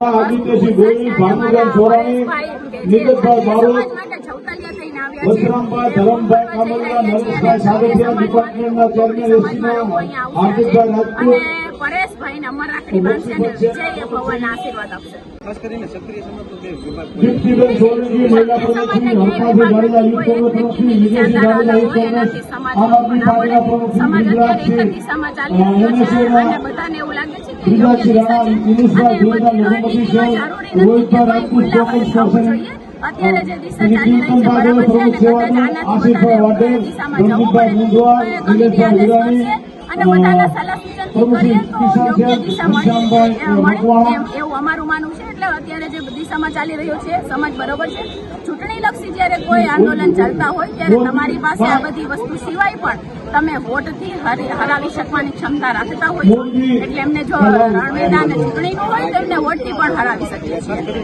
આદિત્યસિંહ ગોહિલ ભાનુદાન સોરાણી નિકેતભાઈ બારોટ વસરામભાઈ ધરમભાઈ કામરિયા નરેશભાઈ સાગઠિયા ડિપાર્ટમેન્ટના ચેરમેન એસસીના હાર્દિકભાઈ રાજપૂત. આમ આદમી પાર્ટીના પ્રમુખશ્રી ગુજરાત છે. યોગ્ય રાણા દિનેશભાઈ લઘુમતી છે રોહિતભાઈ રાજપૂત પ્રમુખ રણજીતભાઈ વિરાણી દિશા મળે એમ એવું અમારું માનવું છે એટલે અત્યારે જે દિશામાં ચાલી રહ્યો છે સમાજ બરોબર છે. ચૂંટણી લક્ષી જ્યારે કોઈ આંદોલન ચાલતા હોય ત્યારે તમારી પાસે આ બધી વસ્તુ સિવાય પણ તમે વોટથી હરી- હરાવી શકવાની ક્ષમતા રાખતા હોય એટલે એમને જો રણ મેદાન ચૂંટણીનું હોય તો એમને વોટથી પણ હરાવી શકીએ છીએ.